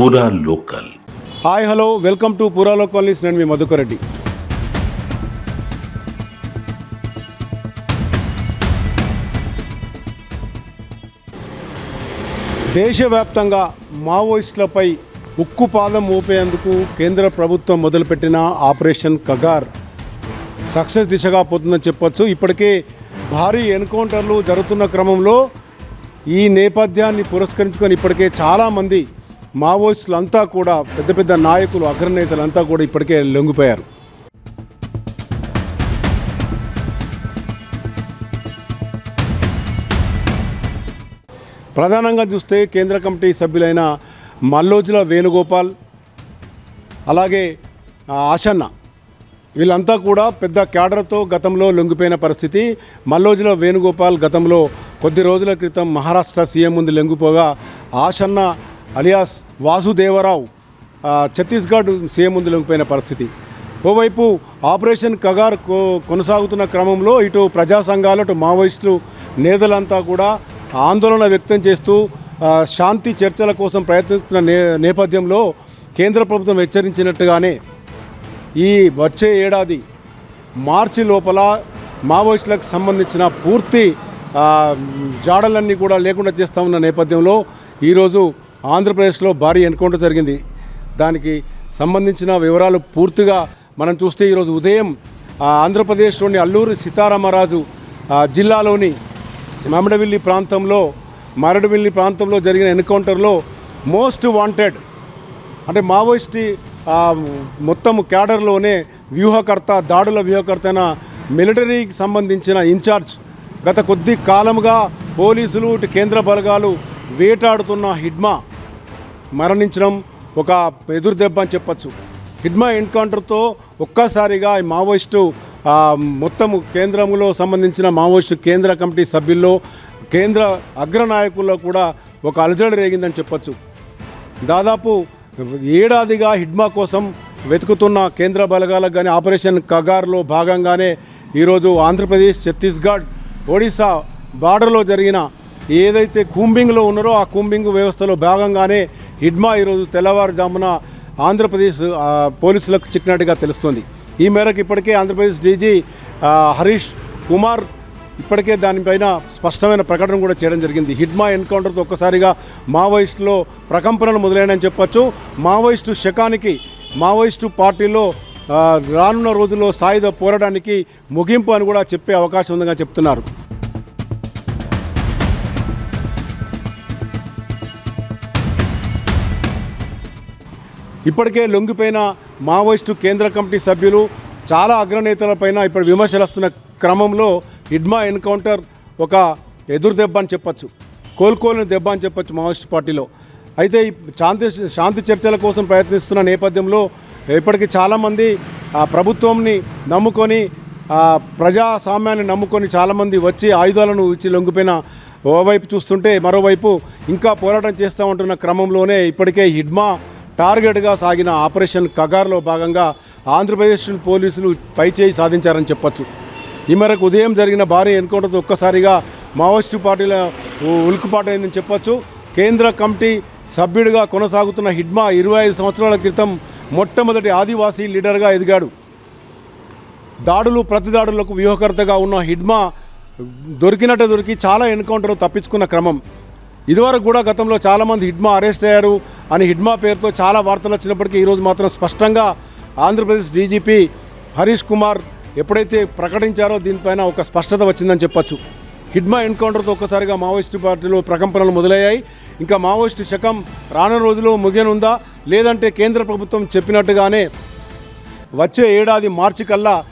పూరా local hi hello welcome to పురాలో colonies నేను మీ మధుకర్ రెడ్డి దేశవ్యాప్తంగా మావోయిస్టులపై ఉక్కు పాదం మోపేందుకు కేంద్ర ప్రభుత్వం మొదలుపెట్టిన ఆపరేషన్ కగార్. సక్సెస్ దిశగా పోతుందని చెప్పొచ్చు. ఇప్పటికే భారీ ఎన్కౌంటర్లు జరుగుతున్న క్రమంలో ఈ నేపథ్యాన్ని పురస్కరించుకొని ఇప్పటికే చాలామంది మావోయిస్టులంతా కూడా పెద్ద పెద్ద నాయకులు అగ్రనేతలంతా కూడా ఇప్పటికే లొంగిపోయారు. ప్రధానంగా చూస్తే కేంద్ర కమిటీ సభ్యులైన మల్లోజుల వేణుగోపాల్ అలాగే ఆశన్న. వీళ్ళంతా కూడా పెద్ద క్యాడర్తో గతంలో లొంగిపోయిన పరిస్థితి. మల్లోజుల వేణుగోపాల్ గతంలో కొద్ది రోజుల క్రితం మహారాష్ట్ర సీఎం ముందు లొంగిపోగా ఆశన్న అలియాస్ వాసుదేవరావు ఛత్తీస్గఢ్ సీఎం ముందు లొంగిపోయిన పరిస్థితి. ఓవైపు ఆపరేషన్ కగార్ కొ- కొనసాగుతున్న క్రమంలో ఇటు ప్రజా సంఘాలు అటు మావోయిస్టులు నేతలంతా కూడా ఆందోళన వ్యక్తం చేస్తూ శాంతి చర్చల కోసం ప్రయత్నిస్తున్న నే నేపథ్యంలో కేంద్ర ప్రభుత్వం హెచ్చరించినట్టుగానే ఈ వచ్చే ఏడాది మార్చి లోపల మావోయిస్టులకు సంబంధించిన పూర్తి జాడలన్నీ కూడా లేకుండా చేస్తా ఉన్న నేపథ్యంలో ఈరోజు ఆంధ్రప్రదేశ్లో భారీ ఎన్కౌంటర్ జరిగింది. దానికి సంబంధించిన వివరాలు పూర్తిగా మనం చూస్తే ఈరోజు ఉదయం ఆంధ్రప్రదేశ్లోని అల్లూరి సీతారామరాజు జిల్లాలోని మమడవిల్లి ప్రాంతంలో మరడవిల్లి ప్రాంతంలో జరిగిన ఎన్కౌంటర్లో మోస్ట్ వాంటెడ్ అంటే మావోయిస్ట్ మొత్తం క్యాడర్లోనే వ్యూహకర్త దాడుల వ్యూహకర్త అయిన మిలిటరీకి సంబంధించిన ఇన్ఛార్జ్ గత కొద్ది కాలంగా పోలీసులు ఇటు కేంద్ర బలగాలు వేటాడుతున్న హిడ్మా. మరణించడం ఒక ఎదురు దెబ్బ అని చెప్పచ్చు. హిడ్మా ఎన్కౌంటర్తో ఒక్కసారిగా ఈ మావోయిస్టు మొత్తం కేంద్రంలో సంబంధించిన మావోయిస్టు కేంద్ర కమిటీ సభ్యుల్లో కేంద్ర అగ్రనాయకుల్లో కూడా ఒక అలజడి రేగిందని చెప్పచ్చు. దాదాపు ఏడాదిగా హిడ్మా కోసం వెతుకుతున్న కేంద్ర బలగాలకు కానీ ఆపరేషన్ కగార్లో భాగంగానే ఈరోజు ఆంధ్రప్రదేశ్ ఛత్తీస్గఢ్ ఒడిశా బార్డర్లో జరిగిన ఏదైతే కూంబింగ్లో ఉన్నారో ఆ కూంబింగ్ వ్యవస్థలో భాగంగానే హిడ్మా ఈరోజు తెల్లవారుజామున ఆంధ్రప్రదేశ్ పోలీసులకు చిక్కినట్టుగా తెలుస్తుంది. ఈ మేరకు ఇప్పటికే ఆంధ్రప్రదేశ్ డీజీ హరీష్ కుమార్ ఇప్పటికే దానిపైన స్పష్టమైన ప్రకటన కూడా చేయడం జరిగింది. హిడ్మా ఎన్కౌంటర్తో ఒక్కసారిగా మావోయిస్టులో ప్రకంపనలు మొదలైనని చెప్పొచ్చు. మావోయిస్టు శకానికి మావోయిస్టు పార్టీలో రానున్న రోజుల్లో సాయుధ పోరాటానికి ముగింపు అని కూడా చెప్పే అవకాశం ఉందని చెప్తున్నారు. ఇప్పటికే లొంగిపోయిన మావోయిస్టు కేంద్ర కమిటీ సభ్యులు చాలా అగ్రనేతలపైన ఇప్పుడు విమర్శలు వస్తున్న క్రమంలో హిడ్మా ఎన్కౌంటర్ ఒక ఎదురు దెబ్బ అని చెప్పచ్చు కోలుకోలేని దెబ్బ అని చెప్పచ్చు మావోయిస్ట్ పార్టీలో. అయితే శాంతి శాంతి చర్చల కోసం ప్రయత్నిస్తున్న నేపథ్యంలో ఇప్పటికీ చాలామంది ఆ ప్రభుత్వంని నమ్ముకొని ప్రజాస్వామ్యాన్ని నమ్ముకొని చాలామంది వచ్చి ఆయుధాలను ఇచ్చి లొంగిపోయిన ఓవైపు చూస్తుంటే మరోవైపు ఇంకా పోరాటం చేస్తూ ఉంటున్న క్రమంలోనే ఇప్పటికే హిడ్మా టార్గెట్గా సాగిన ఆపరేషన్ కగార్లో భాగంగా ఆంధ్రప్రదేశ్ పోలీసులు పైచేయి సాధించారని చెప్పొచ్చు. ఈ మేరకు ఉదయం జరిగిన భారీ ఎన్కౌంటర్తో ఒక్కసారిగా మావోయిస్టు పార్టీల ఉ- ఉలుకుపాటు అయిందని చెప్పొచ్చు. కేంద్ర కమిటీ సభ్యుడిగా కొనసాగుతున్న హిడ్మా ఇరవై ఐదు సంవత్సరాల క్రితం మొట్టమొదటి ఆదివాసీ లీడర్గా ఎదిగాడు. దాడులు ప్రతిదాడులకు వ్యూహకర్తగా ఉన్న హిడ్మా దొరికినట్టు దొరికి చాలా ఎన్కౌంటర్ తప్పించుకున్న క్రమం. ఇదివరకు కూడా గతంలో చాలామంది హిడ్మా అరెస్ట్ అయ్యాడు అని హిడ్మా పేరుతో చాలా వార్తలు వచ్చినప్పటికీ ఈరోజు మాత్రం స్పష్టంగా ఆంధ్రప్రదేశ్ డీజీపీ హరీష్ కుమార్ ఎప్పుడైతే ప్రకటించారో దీనిపైన ఒక స్పష్టత వచ్చిందని చెప్పొచ్చు. హిడ్మా ఎన్కౌంటర్తో ఒక్కసారిగా మావోయిస్టు పార్టీలో ప్రకంపనలు మొదలయ్యాయి. ఇంకా మావోయిస్టు శకం రానున్న రోజులో ముగియనుందా? లేదంటే కేంద్ర ప్రభుత్వం చెప్పినట్టుగానే వచ్చే ఏడాది మార్చి కల్లా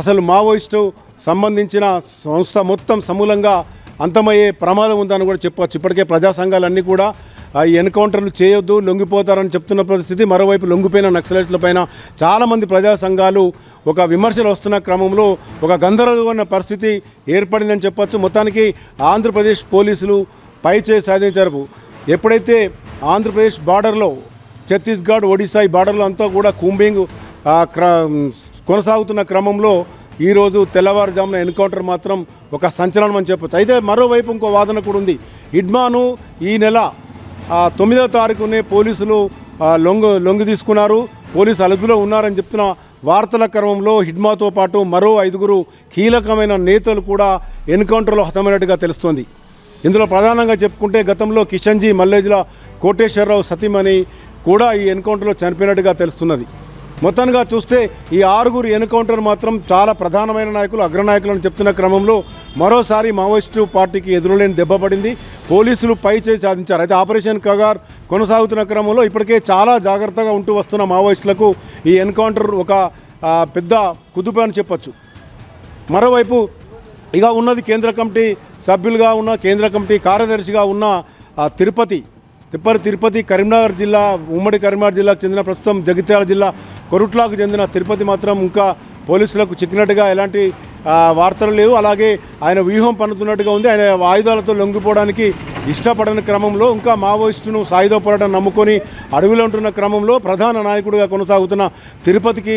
అసలు మావోయిస్టు సంబంధించిన సంస్థ మొత్తం సమూలంగా అంతమయ్యే ప్రమాదం ఉందని కూడా చెప్పవచ్చు. ఇప్పటికే ప్రజా సంఘాలన్నీ కూడా ఈ ఎన్కౌంటర్లు చేయొద్దు లొంగిపోతారని చెప్తున్న పరిస్థితి మరోవైపు లొంగిపోయిన నక్సలైట్ల పైన చాలామంది ప్రజా సంఘాలు ఒక విమర్శలు వస్తున్న క్రమంలో ఒక గందరగోళమైన పరిస్థితి ఏర్పడిందని చెప్పవచ్చు మొత్తానికి ఆంధ్రప్రదేశ్ పోలీసులు పై చేయి సాధించారు. ఎప్పుడైతే ఆంధ్రప్రదేశ్ బార్డర్లో ఛత్తీస్గఢ్ ఒడిశా ఈ బార్డర్లో అంతా కూడా కూంబింగ్ క్ర కొనసాగుతున్న క్రమంలో ఈరోజు తెల్లవారుజామున ఎన్కౌంటర్ మాత్రం ఒక సంచలనం అని చెప్పచ్చు. అయితే మరోవైపు ఇంకో వాదన కూడా ఉంది. హిడ్మాను ఈ నెల తొమ్మిదవ తారీఖునే పోలీసులు లొంగు లొంగు లొంగి తీసుకున్నారు. పోలీసు అదుపులో ఉన్నారని చెప్తున్న వార్తల క్రమంలో హిడ్మాతో పాటు మరో ఐదుగురు కీలకమైన నేతలు కూడా ఎన్కౌంటర్లో హతమైనట్టుగా తెలుస్తోంది. ఇందులో ప్రధానంగా చెప్పుకుంటే గతంలో కిషన్జీ మల్లేజ్ల కోటేశ్వరరావు సతీమణి కూడా ఈ ఎన్కౌంటర్లో చనిపోయినట్టుగా తెలుస్తున్నది. మొత్తంగా చూస్తే ఈ ఆరుగురు ఎన్కౌంటర్ మాత్రం చాలా ప్రధానమైన నాయకులు అగ్రనాయకులను చెప్తున్న క్రమంలో మరోసారి మావోయిస్టు పార్టీకి ఎదురులేని దెబ్బపడింది పోలీసులు పై చేయి సాధించారు. అయితే ఆపరేషన్ కగార్ కొనసాగుతున్న క్రమంలో ఇప్పటికే చాలా జాగ్రత్తగా ఉంటూ వస్తున్న మావోయిస్టులకు ఈ ఎన్కౌంటర్ ఒక పెద్ద కుదుపు అని చెప్పచ్చు. మరోవైపు ఇక ఉన్నది కేంద్ర కమిటీ సభ్యులుగా ఉన్న కేంద్ర కమిటీ కార్యదర్శిగా ఉన్న తిరుపతి తిప్పటి తిరుపతి కరీంనగర్ జిల్లా ఉమ్మడి కరీంనగర్ జిల్లాకు చెందిన ప్రస్తుతం జగిత్యాల జిల్లా కొరుట్లాకు చెందిన తిరుపతి మాత్రం ఇంకా పోలీసులకు చిక్కినట్టుగా ఎలాంటి వార్తలు లేవు. అలాగే ఆయన వ్యూహం పన్నుతున్నట్టుగా ఉంది. ఆయన ఆయుధాలతో లొంగిపోవడానికి ఇష్టపడని క్రమంలో ఇంకా మావోయిస్టును సాయుధ పోరాటం నమ్ముకొని అడవిలో ఉంటున్న క్రమంలో ప్రధాన నాయకుడిగా కొనసాగుతున్న తిరుపతికి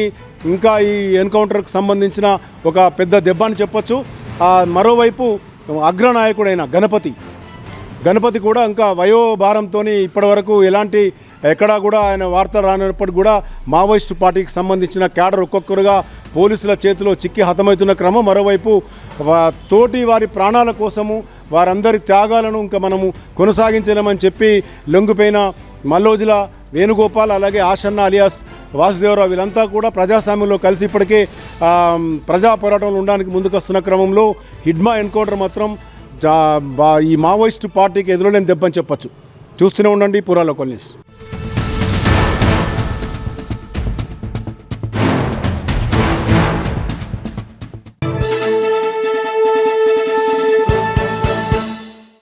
ఇంకా ఈ ఎన్కౌంటర్కు సంబంధించిన ఒక పెద్ద దెబ్బ అని చెప్పొచ్చు. మరోవైపు అగ్రనాయకుడైన గణపతి గణపతి కూడా ఇంకా వయోభారంతో ఇప్పటివరకు ఎలాంటి ఎక్కడా కూడా ఆయన వార్త రానప్పటికీ కూడా మావోయిస్టు పార్టీకి సంబంధించిన క్యాడర్ ఒక్కొక్కరుగా పోలీసుల చేతిలో చిక్కి హతమవుతున్న క్రమం. మరోవైపు తోటి వారి ప్రాణాల కోసము వారందరి త్యాగాలను ఇంకా మనము కొనసాగించలేమని చెప్పి లొంగిపోయిన మల్లోజుల వేణుగోపాల్ అలాగే ఆషన్న అలియాస్ వాసుదేవరావు వీళ్ళంతా కూడా ప్రజాస్వామ్యంలో కలిసి ఇప్పటికే ప్రజా పోరాటంలో ఉండడానికి ముందుకొస్తున్న క్రమంలో హిడ్మా ఎన్కౌంటర్ మాత్రం ఈ మావోయిస్ట్ పార్టీకి ఎదురులేని దెబ్బని చెప్పచ్చు. చూస్తూనే ఉండండి పురాలో కొన్ని